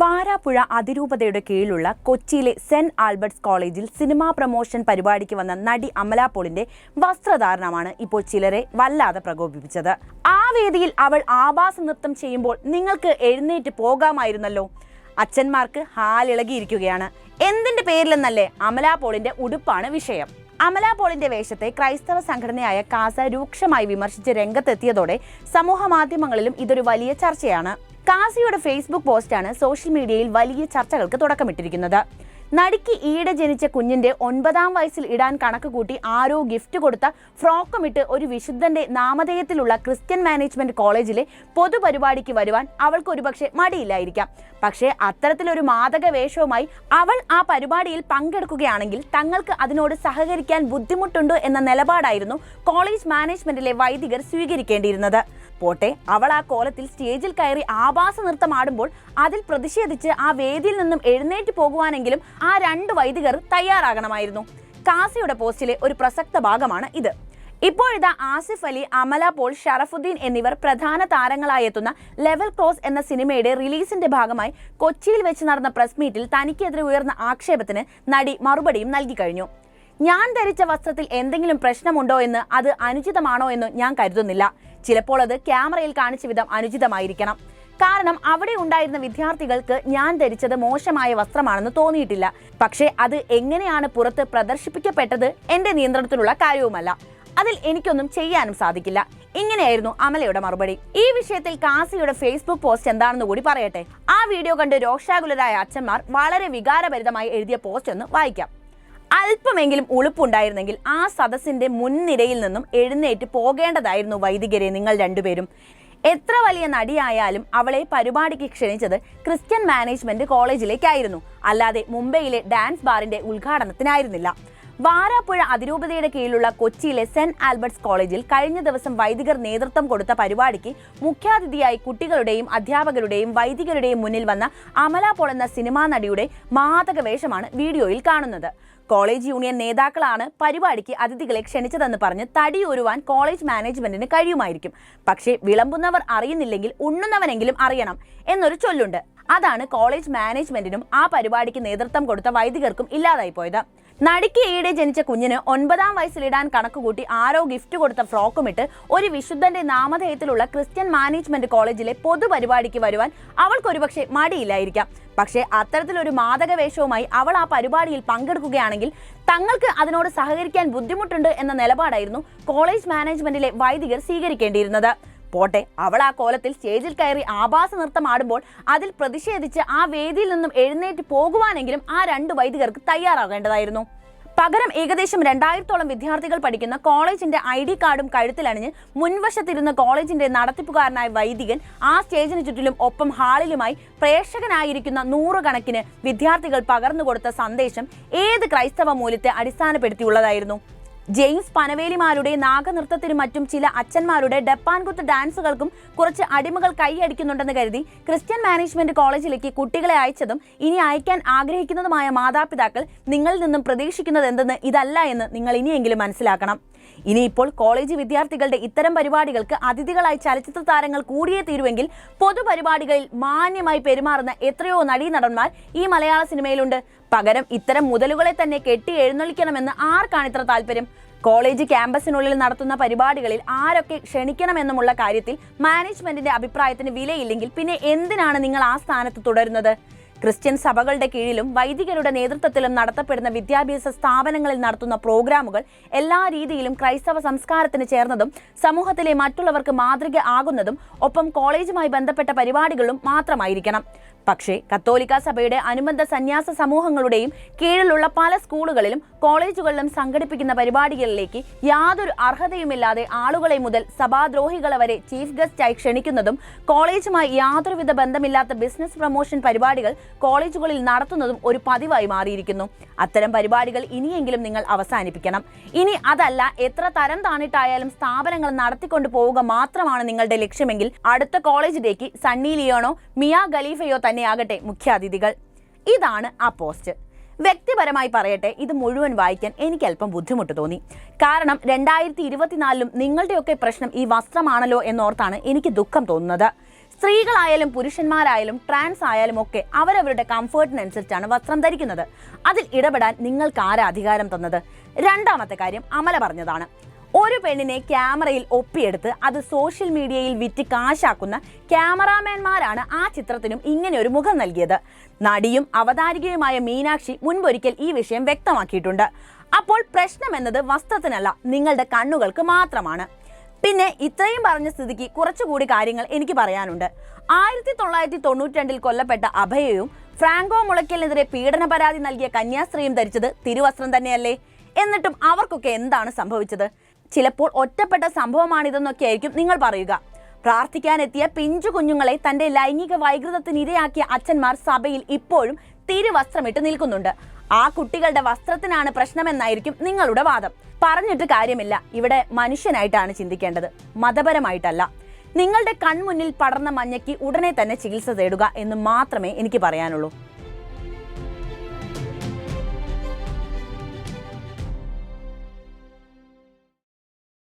വാരാപ്പുഴ അതിരൂപതയുടെ കീഴിലുള്ള കൊച്ചിയിലെ സെന്റ് ആൽബർട്ട്സ് കോളേജിൽ സിനിമാ പ്രമോഷൻ പരിപാടിക്ക് വന്ന നടി അമലാപോളിന്റെ വസ്ത്രധാരണമാണ് ഇപ്പോൾ ചിലരെ വല്ലാതെ പ്രകോപിപ്പിച്ചത്. ആ വേദിയിൽ അവൾ ആഭാസ നൃത്തം ചെയ്യുമ്പോൾ നിങ്ങൾക്ക് എഴുന്നേറ്റ് പോകാമായിരുന്നല്ലോ. അച്ഛന്മാർക്ക് ഹാലിളകിയിരിക്കുകയാണ്. എന്തിന്റെ പേരിലെന്നല്ലേ അമലാപോളിന്റെ ഉടുപ്പാണ് വിഷയം. അമല പോളിന്റെ വേഷത്തെ ക്രൈസ്തവ സംഘടനയായ കാസ രൂക്ഷമായി വിമർശിച്ച് രംഗത്തെത്തിയതോടെ സമൂഹ മാധ്യമങ്ങളിലും ഇതൊരു വലിയ ചർച്ചയാണ്. കാസിയുടെ ഫേസ്ബുക്ക് പോസ്റ്റാണ് സോഷ്യൽ മീഡിയയിൽ വലിയ ചർച്ചകൾക്ക് തുടക്കമിട്ടിരിക്കുന്നത്. നടിക്ക് ഈയിടെ ജനിച്ച കുഞ്ഞിന്റെ ഒൻപതാം വയസ്സിൽ ഇടാൻ കണക്ക് കൂട്ടി ആരോ ഗിഫ്റ്റ് കൊടുത്ത ഫ്രോക്കും ഇട്ട് ഒരു വിശുദ്ധന്റെ നാമധേയത്തിലുള്ള ക്രിസ്ത്യൻ മാനേജ്മെന്റ് കോളേജിലെ പൊതുപരിപാടിക്ക് വരുവാൻ അവൾക്ക് ഒരുപക്ഷെ മടിയില്ലായിരിക്കാം. പക്ഷേ അത്തരത്തിലൊരു മാതക വേഷവുമായി അവൾ ആ പരിപാടിയിൽ പങ്കെടുക്കുകയാണെങ്കിൽ തങ്ങൾക്ക് അതിനോട് സഹകരിക്കാൻ ബുദ്ധിമുട്ടുണ്ടോ എന്ന നിലപാടായിരുന്നു കോളേജ് മാനേജ്മെന്റിലെ വൈദികർ സ്വീകരിക്കേണ്ടിയിരുന്നത്. പോട്ടെ അവൾ ആ കോലത്തിൽ സ്റ്റേജിൽ കയറി ആഭാസ നൃത്തം ആടുമ്പോൾ അതിൽ പ്രതിഷേധിച്ച് ആ വേദിയിൽ നിന്നും എഴുന്നേറ്റ് പോകുവാനെങ്കിലും ആ രണ്ട് വൈദികർ തയ്യാറാകണമായിരുന്നു. കാസിയുടെ പോസ്റ്റിലെ ഒരു പ്രസക്ത ഭാഗമാണ് ഇത്. ഇപ്പോഴിതാ ആസിഫ് അലി അമല പോൾ ഷറഫുദ്ദീൻ എന്നിവർ പ്രധാന താരങ്ങളായി എത്തുന്ന ലെവൽ ക്രോസ് എന്ന സിനിമയുടെ റിലീസിന്റെ ഭാഗമായി കൊച്ചിയിൽ വെച്ച് നടന്ന പ്രസ് മീറ്റിൽ തനിക്കെതിരെ ഉയർന്ന ആക്ഷേപത്തിന് നടി മറുപടിയും നൽകി കഴിഞ്ഞു. ഞാൻ ധരിച്ച വസ്ത്രത്തിൽ എന്തെങ്കിലും പ്രശ്നമുണ്ടോ എന്ന് അത് അനുചിതമാണോ എന്ന് ഞാൻ കരുതുന്നില്ല. ചിലപ്പോൾ അത് ക്യാമറയിൽ കാണിച്ച വിധം അനുചിതമായിരിക്കണം. കാരണം അവിടെ ഉണ്ടായിരുന്ന വിദ്യാർത്ഥികൾക്ക് ഞാൻ ധരിച്ചത് മോശമായ വസ്ത്രമാണെന്ന് തോന്നിയിട്ടില്ല. പക്ഷേ അത് എങ്ങനെയാണ് പുറത്ത് പ്രദർശിപ്പിക്കപ്പെട്ടത് എന്റെ നിയന്ത്രണത്തിലുള്ള കാര്യവുമല്ല. അതിൽ എനിക്കൊന്നും ചെയ്യാനും സാധിക്കില്ല. ഇങ്ങനെയായിരുന്നു അമലയുടെ മറുപടി. ഈ വിഷയത്തിൽ കാസിയുടെ ഫേസ്ബുക്ക് പോസ്റ്റ് എന്താണെന്ന് കൂടി പറയട്ടെ. ആ വീഡിയോ കണ്ട് രോഷാകുലരായ അച്ഛന്മാർ വളരെ വികാരഭരിതമായി എഴുതിയ പോസ്റ്റ് ഒന്ന് വായിക്കാം. അല്പമെങ്കിലും ഉളുപ്പുണ്ടായിരുന്നെങ്കിൽ ആ സദസ്സിന്റെ മുൻനിരയിൽ നിന്നും എഴുന്നേറ്റ് പോകേണ്ടതായിരുന്നു വൈദികരെ നിങ്ങൾ രണ്ടുപേരും. എത്ര വലിയ നടിയായാലും അവളെ പരിപാടിക്ക് ക്ഷണിച്ചത് ക്രിസ്ത്യൻ മാനേജ്മെന്റ് കോളേജിലേക്കായിരുന്നു. അല്ലാതെ മുംബൈയിലെ ഡാൻസ് ബാറിന്റെ ഉദ്ഘാടനത്തിനായിരുന്നില്ല. വാരാപ്പുഴ അതിരൂപതയുടെ കീഴിലുള്ള കൊച്ചിയിലെ സെന്റ് ആൽബർട്ട്സ് കോളേജിൽ കഴിഞ്ഞ ദിവസം വൈദികർ നേതൃത്വം കൊടുത്ത പരിപാടിക്ക് മുഖ്യാതിഥിയായി കുട്ടികളുടെയും അധ്യാപകരുടെയും വൈദികരുടെയും മുന്നിൽ വന്ന അമല പോൾ എന്ന സിനിമാ നടിയുടെ മാതക വേഷമാണ് വീഡിയോയിൽ കാണുന്നത്. കോളേജ് യൂണിയൻ നേതാക്കളാണ് പരിപാടിക്ക് അതിഥികളെ ക്ഷണിച്ചതെന്ന് പറഞ്ഞ് തടിയൊരുവാൻ കോളേജ് മാനേജ്മെന്റിന് കഴിയുമായിരിക്കും. പക്ഷേ വിളമ്പുന്നവർ അറിയുന്നില്ലെങ്കിൽ ഉണ്ണുന്നവനെങ്കിലും അറിയണം എന്നൊരു ചൊല്ലുണ്ട്. അതാണ് കോളേജ് മാനേജ്മെന്റിനും ആ പരിപാടിക്ക് നേതൃത്വം കൊടുത്ത വൈദികർക്കും ഇല്ലാതായി പോയത് നടിക്ക് ഈയിടെ ജനിച്ച കുഞ്ഞിന് ഒൻപതാം വയസ്സിലിടാൻ കണക്കുകൂട്ടി ആരോ ഗിഫ്റ്റ് കൊടുത്ത ഫ്രോക്കും ഇട്ട് ഒരു വിശുദ്ധന്റെ നാമധേയത്തിലുള്ള ക്രിസ്ത്യൻ മാനേജ്മെന്റ് കോളേജിലെ പൊതുപരിപാടിക്ക് വരുവാൻ അവൾക്കൊരുപക്ഷെ മടിയില്ലായിരിക്കാം. പക്ഷേ അത്തരത്തിലൊരു മാദക വേഷവുമായി അവൾ ആ പരിപാടിയിൽ പങ്കെടുക്കുകയാണെങ്കിൽ തങ്ങൾക്ക് അതിനോട് സഹകരിക്കാൻ ബുദ്ധിമുട്ടുണ്ട് എന്ന നിലപാടായിരുന്നു കോളേജ് മാനേജ്മെന്റിലെ വൈദികർ സ്വീകരിക്കേണ്ടിയിരുന്നത്. പോട്ടെ അവൾ ആ കോലത്തിൽ സ്റ്റേജിൽ കയറി ആഭാസ നൃത്തം ആടുമ്പോൾ അതിൽ പ്രതിഷേധിച്ച് ആ വേദിയിൽ നിന്നും എഴുന്നേറ്റ് പോകുവാനെങ്കിലും ആ രണ്ട് വൈദികർക്ക് തയ്യാറാകേണ്ടതായിരുന്നു. പകരം ഏകദേശം രണ്ടായിരത്തോളം വിദ്യാർത്ഥികൾ പഠിക്കുന്ന കോളേജിന്റെ ഐ ഡി കാർഡും കഴുത്തിലണിഞ്ഞ് മുൻവശത്തിരുന്ന കോളേജിന്റെ നടത്തിപ്പുകാരനായ വൈദികൻ ആ സ്റ്റേജിന് ചുറ്റിലും ഒപ്പം ഹാളിലുമായി പ്രേക്ഷകനായിരിക്കുന്ന നൂറുകണക്കിന് വിദ്യാർത്ഥികൾ പകർന്നു കൊടുത്ത സന്ദേശം ഏത് ക്രൈസ്തവ മൂല്യത്തെ അടിസ്ഥാനപ്പെടുത്തിയുള്ളതായിരുന്നു. ജെയിംസ് പനവേലിമാരുടെ നാഗനൃത്തത്തിനും മറ്റും ചില അച്ഛന്മാരുടെ ഡപ്പാൻകുത്ത് ഡാൻസുകൾക്കും കുറച്ച് അടിമകൾ കൈയടിക്കുന്നുണ്ടെന്ന് കരുതി ക്രിസ്ത്യൻ മാനേജ്മെന്റ് കോളേജിലേക്ക് കുട്ടികളെ അയച്ചതും ഇനി അയക്കാൻ ആഗ്രഹിക്കുന്നതുമായ മാതാപിതാക്കൾ നിങ്ങളിൽ നിന്നും പ്രതീക്ഷിക്കുന്നത് എന്തെന്ന് ഇതല്ല എന്ന് നിങ്ങൾ ഇനിയെങ്കിലും മനസ്സിലാക്കണം. ഇനിയിപ്പോൾ കോളേജ് വിദ്യാർത്ഥികളുടെ ഇത്തരം പരിപാടികൾക്ക് അതിഥികളായി ചലച്ചിത്ര താരങ്ങൾ കൂടിയേ തീരുവെങ്കിൽ പൊതുപരിപാടികളിൽ മാന്യമായി പെരുമാറുന്ന എത്രയോ നടീനടന്മാർ ഈ മലയാള സിനിമയിലുണ്ട്. പകരം ഇത്തരം മുതലുകളെ തന്നെ കെട്ടി എഴുന്നള്ളിക്കണമെന്ന് ആർക്കാണ് ഇത്ര താല്പര്യം? കോളേജ് ക്യാമ്പസിനുള്ളിൽ നടത്തുന്ന പരിപാടികളിൽ ആരൊക്കെ ക്ഷണിക്കണമെന്നുമുള്ള കാര്യത്തിൽ മാനേജ്മെന്റിന്റെ അഭിപ്രായത്തിന് വിലയില്ലെങ്കിൽ പിന്നെ എന്തിനാണ് നിങ്ങൾ ആ സ്ഥാനത്ത് തുടരുന്നത്? ക്രിസ്ത്യൻ സഭകളുടെ കീഴിലും വൈദികരുടെ നേതൃത്വത്തിലും നടത്തപ്പെടുന്ന വിദ്യാഭ്യാസ സ്ഥാപനങ്ങളിൽ നടത്തുന്ന പ്രോഗ്രാമുകൾ എല്ലാ രീതിയിലും ക്രൈസ്തവ സംസ്കാരത്തിന് ചേർന്നതും സമൂഹത്തിലെ മറ്റുള്ളവർക്ക് മാതൃക ആകുന്നതും ഒപ്പം കോളേജുമായി ബന്ധപ്പെട്ട പരിപാടികളും മാത്രമായിരിക്കണം. പക്ഷേ കത്തോലിക്ക സഭയുടെ അനുബന്ധ സന്യാസ സമൂഹങ്ങളുടെയും കീഴിലുള്ള പല സ്കൂളുകളിലും കോളേജുകളിലും സംഘടിപ്പിക്കുന്ന പരിപാടികളിലേക്ക് യാതൊരു അർഹതയുമില്ലാതെ ആളുകളെ മുതൽ സഭാദ്രോഹികളെ വരെ ചീഫ് ഗസ്റ്റായി ക്ഷണിക്കുന്നതും കോളേജുമായി യാതൊരുവിധ ബന്ധമില്ലാത്ത ബിസിനസ് പ്രൊമോഷൻ പരിപാടികൾ കോളേജുകളിൽ നടത്തുന്നതും ഒരു പതിവായി മാറിയിരിക്കുന്നു. അത്തരം പരിപാടികൾ ഇനിയെങ്കിലും നിങ്ങൾ അവസാനിപ്പിക്കണം. ഇനി അതല്ല എത്ര തരം താണിട്ടായാലും സ്ഥാപനങ്ങൾ നടത്തിക്കൊണ്ടു പോവുക മാത്രമാണ് നിങ്ങളുടെ ലക്ഷ്യമെങ്കിൽ അടുത്ത കോളേജിലേക്ക് സണ്ണി ലിയോണോ മിയ ഖലീഫയോ തന്നെയാകട്ടെ മുഖ്യാതിഥികൾ. ഇതാണ് ആ പോസ്റ്റ്. വ്യക്തിപരമായി പറയട്ടെ ഇത് മുഴുവൻ വായിക്കാൻ എനിക്ക് അല്പം ബുദ്ധിമുട്ട് തോന്നി. കാരണം രണ്ടായിരത്തി ഇരുപത്തിനാലിലും നിങ്ങളുടെയൊക്കെ പ്രശ്നം ഈ വസ്ത്രമാണല്ലോ എന്നോർത്താണ് എനിക്ക് ദുഃഖം തോന്നുന്നത്. സ്ത്രീകളായാലും പുരുഷന്മാരായാലും ട്രാൻസ് ആയാലും ഒക്കെ അവരവരുടെ കംഫേർട്ടിനനുസരിച്ചാണ് വസ്ത്രം ധരിക്കുന്നത്. അതിൽ ഇടപെടാൻ നിങ്ങൾക്ക് ആരാ അധികാരം തന്നത്? രണ്ടാമത്തെ കാര്യം അമല പറഞ്ഞതാണ്. ഒരു പെണ്ണിനെ ക്യാമറയിൽ ഒപ്പിയെടുത്ത് അത് സോഷ്യൽ മീഡിയയിൽ വിറ്റ് കാശാക്കുന്ന ക്യാമറാമാൻമാരാണ് ആ ചിത്രത്തിനും ഇങ്ങനെ ഒരു മുഖം നൽകിയത്. നടിയും അവതാരികയുമായ മീനാക്ഷി മുൻപൊരിക്കൽ ഈ വിഷയം വ്യക്തമാക്കിയിട്ടുണ്ട്. അപ്പോൾ പ്രശ്നം എന്നത് വസ്ത്രത്തിനല്ല നിങ്ങളുടെ കണ്ണുകൾക്ക് മാത്രമാണ്. പിന്നെ ഇത്രയും പറഞ്ഞ സ്ഥിതിക്ക് കുറച്ചുകൂടി കാര്യങ്ങൾ എനിക്ക് പറയാനുണ്ട്. ആയിരത്തി തൊള്ളായിരത്തി തൊണ്ണൂറ്റി രണ്ടിൽ കൊല്ലപ്പെട്ട അഭയയും ഫ്രാങ്കോ മുളയ്ക്കലിനെതിരെ പീഡന പരാതി നൽകിയ കന്യാസ്ത്രീയും ധരിച്ചത് തിരുവസ്ത്രം തന്നെയല്ലേ? എന്നിട്ടും അവർക്കൊക്കെ എന്താണ് സംഭവിച്ചത്? ചിലപ്പോൾ ഒറ്റപ്പെട്ട സംഭവമാണിതെന്നൊക്കെ ആയിരിക്കും നിങ്ങൾ പറയുക. പ്രാർത്ഥിക്കാനെത്തിയ പിഞ്ചു കുഞ്ഞുങ്ങളെ തന്റെ ലൈംഗിക വൈകൃതത്തിന് ഇരയാക്കിയ അച്ഛന്മാർ സഭയിൽ ഇപ്പോഴും തിരുവസ്ത്രമിട്ട് നിൽക്കുന്നുണ്ട്. ആ കുട്ടികളുടെ വസ്ത്രത്തിനാണ് പ്രശ്നമെന്നായിരിക്കും നിങ്ങളുടെ വാദം. പറഞ്ഞിട്ട് കാര്യമില്ല. ഇവിടെ മനുഷ്യനായിട്ടാണ് ചിന്തിക്കേണ്ടത്. മതപരമായിട്ടല്ല. നിങ്ങളുടെ കൺമുന്നിൽ പടർന്ന മഞ്ഞയ്ക്ക് ഉടനെ തന്നെ ചികിത്സ തേടുക എന്ന് മാത്രമേ എനിക്ക് പറയാനുള്ളൂ.